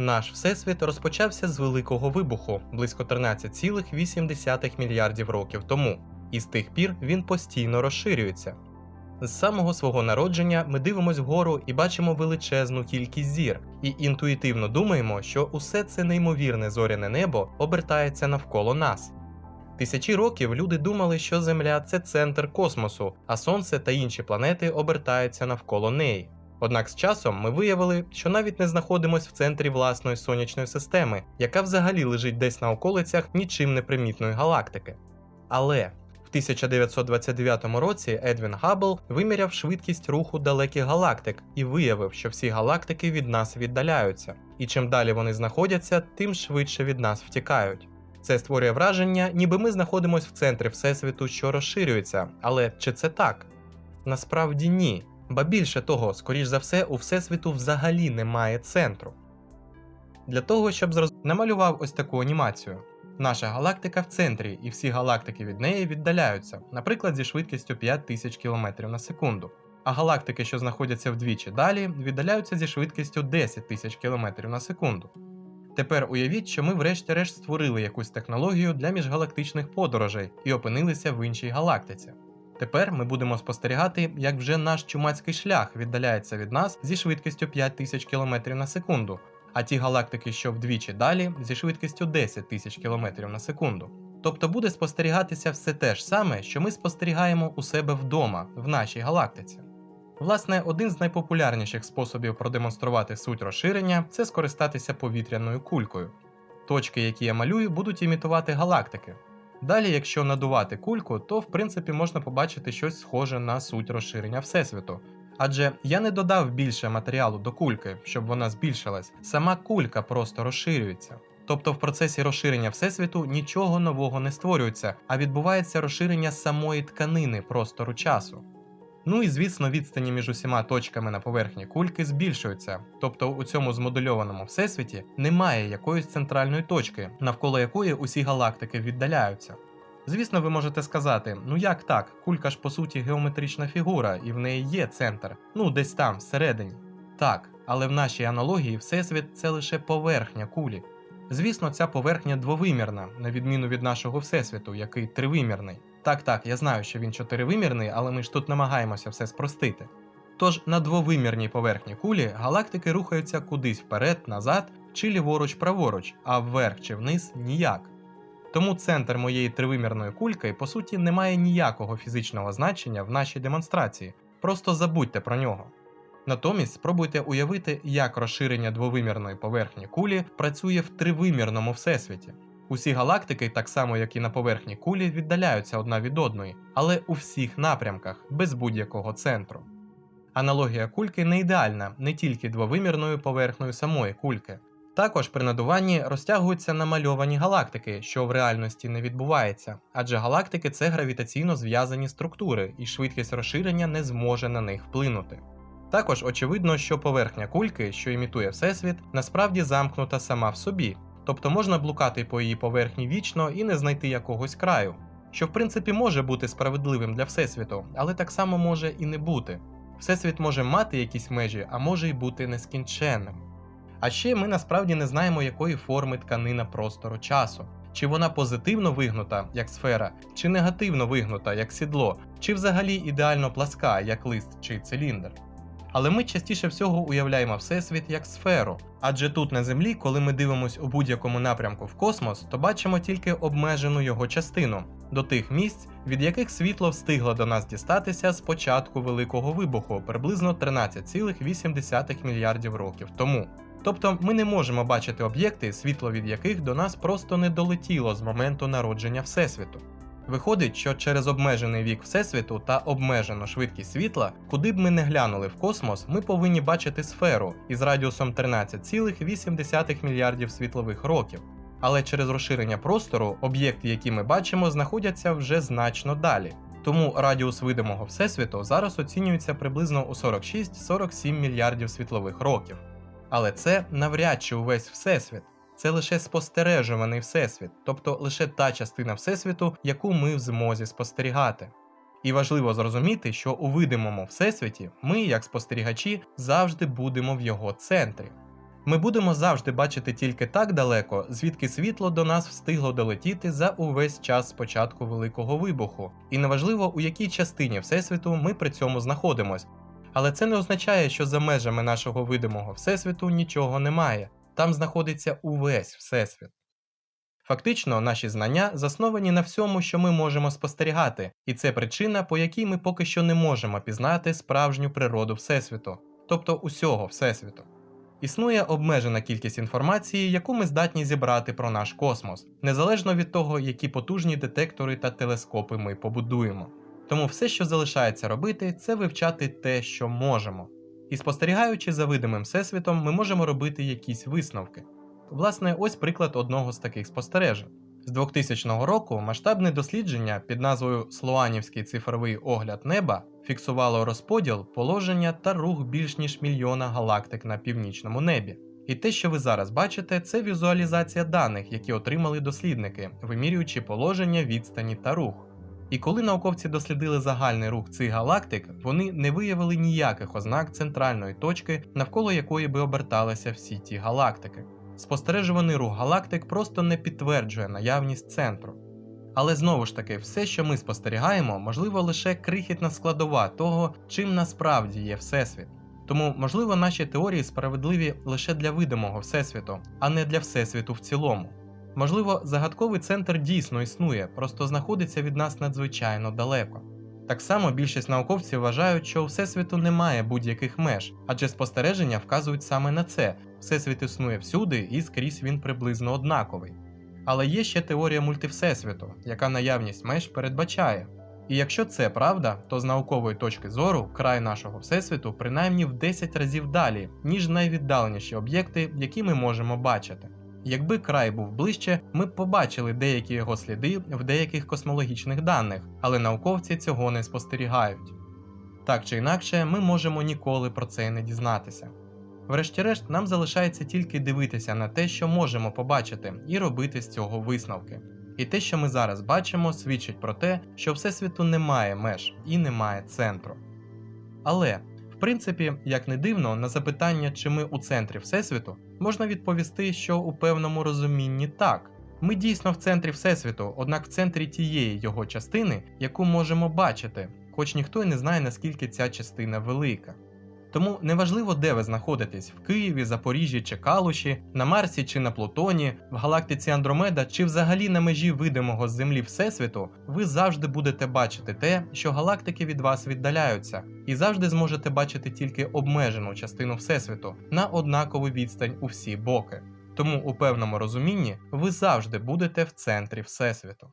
Наш всесвіт розпочався з великого вибуху близько 13,8 мільярдів років тому, і з тих пір він постійно розширюється. З самого свого народження ми дивимося вгору і бачимо величезну кількість зір, і інтуїтивно думаємо, що усе це неймовірне зоряне небо обертається навколо нас. Тисячі років люди думали, що Земля це центр космосу, а Сонце та інші планети обертаються навколо неї. Однак з часом ми виявили, що навіть не знаходимося в центрі власної сонячної системи, яка взагалі лежить десь на околицях нічим не примітної галактики. Але в 1929 році Едвін Габбл виміряв швидкість руху далеких галактик і виявив, що всі галактики від нас віддаляються, і чим далі вони знаходяться, тим швидше від нас втікають. Це створює враження, ніби ми знаходимося в центрі Всесвіту, що розширюється. Але чи це так? Насправді ні. Ба більше того, скоріш за все, у Всесвіту взагалі немає центру. Для того, щоб зрозуміти, намалював ось таку анімацію. Наша галактика в центрі, і всі галактики від неї віддаляються, наприклад, зі швидкістю 5000 км на секунду. А галактики, що знаходяться вдвічі далі, віддаляються зі швидкістю 10 тисяч км на секунду. Тепер уявіть, що ми врешті-решт створили якусь технологію для міжгалактичних подорожей і опинилися в іншій галактиці. Тепер ми будемо спостерігати, як вже наш чумацький шлях віддаляється від нас зі швидкістю 5000 км на секунду, а ті галактики, що вдвічі далі, зі швидкістю 10 тисяч км на секунду. Тобто буде спостерігатися все те ж саме, що ми спостерігаємо у себе вдома, в нашій галактиці. Власне, один з найпопулярніших способів продемонструвати суть розширення це скористатися повітряною кулькою. Точки, які я малюю, будуть імітувати галактики. Далі, якщо надувати кульку, то в принципі можна побачити щось схоже на суть розширення Всесвіту. Адже я не додав більше матеріалу до кульки, щоб вона збільшилась, сама кулька просто розширюється. Тобто в процесі розширення Всесвіту нічого нового не створюється, а відбувається розширення самої тканини простору часу. Ну і звісно, відстані між усіма точками на поверхні кульки збільшуються, тобто у цьому змодульованому всесвіті немає якоїсь центральної точки, навколо якої усі галактики віддаляються. Звісно, ви можете сказати, ну як так, кулька ж по суті геометрична фігура, і в неї є центр, ну десь там, всередині. Так, але в нашій аналогії Всесвіт це лише поверхня кулі. Звісно, ця поверхня двовимірна, на відміну від нашого Всесвіту, який тривимірний. Так, так, я знаю, що він чотиривимірний, але ми ж тут намагаємося все спростити. Тож на двовимірній поверхні кулі галактики рухаються кудись вперед, назад, чи ліворуч праворуч, а вверх чи вниз ніяк. Тому центр моєї тривимірної кульки, по суті, не має ніякого фізичного значення в нашій демонстрації, просто забудьте про нього. Натомість спробуйте уявити, як розширення двовимірної поверхні кулі працює в тривимірному всесвіті. Усі галактики, так само як і на поверхні кулі, віддаляються одна від одної, але у всіх напрямках, без будь-якого центру. Аналогія кульки не ідеальна не тільки двовимірною поверхнею самої кульки. Також при надуванні розтягуються намальовані галактики, що в реальності не відбувається, адже галактики це гравітаційно зв'язані структури, і швидкість розширення не зможе на них вплинути. Також очевидно, що поверхня кульки, що імітує Всесвіт, насправді замкнута сама в собі, тобто можна блукати по її поверхні вічно і не знайти якогось краю, що в принципі може бути справедливим для Всесвіту, але так само може і не бути. Всесвіт може мати якісь межі, а може й бути нескінченним. А ще ми насправді не знаємо, якої форми тканина простору часу. Чи вона позитивно вигнута, як сфера, чи негативно вигнута, як сідло, чи взагалі ідеально пласка, як лист чи циліндр. Але ми частіше всього уявляємо Всесвіт як сферу, адже тут на Землі, коли ми дивимося у будь-якому напрямку в космос, то бачимо тільки обмежену його частину до тих місць, від яких світло встигло до нас дістатися з початку Великого вибуху приблизно 13,8 мільярдів років тому. Тобто ми не можемо бачити об'єкти, світло від яких до нас просто не долетіло з моменту народження Всесвіту. Виходить, що через обмежений вік Всесвіту та обмежену швидкість світла, куди б ми не глянули в космос, ми повинні бачити сферу із радіусом 13,8 мільярдів світлових років. Але через розширення простору об'єкти, які ми бачимо, знаходяться вже значно далі. Тому радіус видимого Всесвіту зараз оцінюється приблизно у 46-47 мільярдів світлових років. Але це навряд чи увесь Всесвіт. Це лише спостережуваний всесвіт, тобто лише та частина всесвіту, яку ми в змозі спостерігати. І важливо зрозуміти, що у видимому всесвіті ми, як спостерігачі, завжди будемо в його центрі. Ми будемо завжди бачити тільки так далеко, звідки світло до нас встигло долетіти за увесь час спочатку Великого вибуху, і неважливо, у якій частині Всесвіту ми при цьому знаходимось. Але це не означає, що за межами нашого видимого Всесвіту нічого немає, там знаходиться увесь Всесвіт. Фактично, наші знання засновані на всьому, що ми можемо спостерігати, і це причина, по якій ми поки що не можемо пізнати справжню природу Всесвіту, тобто усього Всесвіту. Існує обмежена кількість інформації, яку ми здатні зібрати про наш космос, незалежно від того, які потужні детектори та телескопи ми побудуємо. Тому все, що залишається робити, це вивчати те, що можемо. І спостерігаючи за видимим всесвітом, ми можемо робити якісь висновки. Власне, ось приклад одного з таких спостережень. З 2000 року масштабне дослідження під назвою Слоанівський цифровий огляд неба фіксувало розподіл, положення та рух більш ніж мільйона галактик на північному небі. І те, що ви зараз бачите, це візуалізація даних, які отримали дослідники, вимірюючи положення, відстані та рух. І коли науковці дослідили загальний рух цих галактик, вони не виявили ніяких ознак центральної точки, навколо якої би оберталися всі ті галактики. Спостережуваний рух галактик просто не підтверджує наявність центру. Але знову ж таки, все, що ми спостерігаємо, можливо лише крихітна складова того, чим насправді є Всесвіт. Тому, можливо, наші теорії справедливі лише для видимого Всесвіту, а не для Всесвіту в цілому. Можливо, загадковий центр дійсно існує, просто знаходиться від нас надзвичайно далеко. Так само більшість науковців вважають, що у Всесвіту немає будь-яких меж, адже спостереження вказують саме на це: Всесвіт існує всюди і скрізь він приблизно однаковий. Але є ще теорія мультивсесвіту, яка наявність меж передбачає. І якщо це правда, то з наукової точки зору край нашого всесвіту принаймні в 10 разів далі, ніж найвіддаленіші об'єкти, які ми можемо бачити. Якби край був ближче, ми б побачили деякі його сліди в деяких космологічних даних, але науковці цього не спостерігають. Так чи інакше, ми можемо ніколи про це не дізнатися. Врешті-решт, нам залишається тільки дивитися на те, що можемо побачити, і робити з цього висновки. І те, що ми зараз бачимо, свідчить про те, що Всесвіту немає меж і немає центру. Але, в принципі, як не дивно, на запитання, чи ми у центрі Всесвіту, можна відповісти, що у певному розумінні так. Ми дійсно в центрі Всесвіту, однак в центрі тієї його частини, яку можемо бачити, хоч ніхто й не знає, наскільки ця частина велика. Тому неважливо, де ви знаходитесь в Києві, Запоріжжі чи Калуші, на Марсі чи на Плутоні, в галактиці Андромеда чи взагалі на межі видимого з Землі Всесвіту, ви завжди будете бачити те, що галактики від вас віддаляються, і завжди зможете бачити тільки обмежену частину Всесвіту на однакову відстань у всі боки. Тому у певному розумінні ви завжди будете в центрі Всесвіту.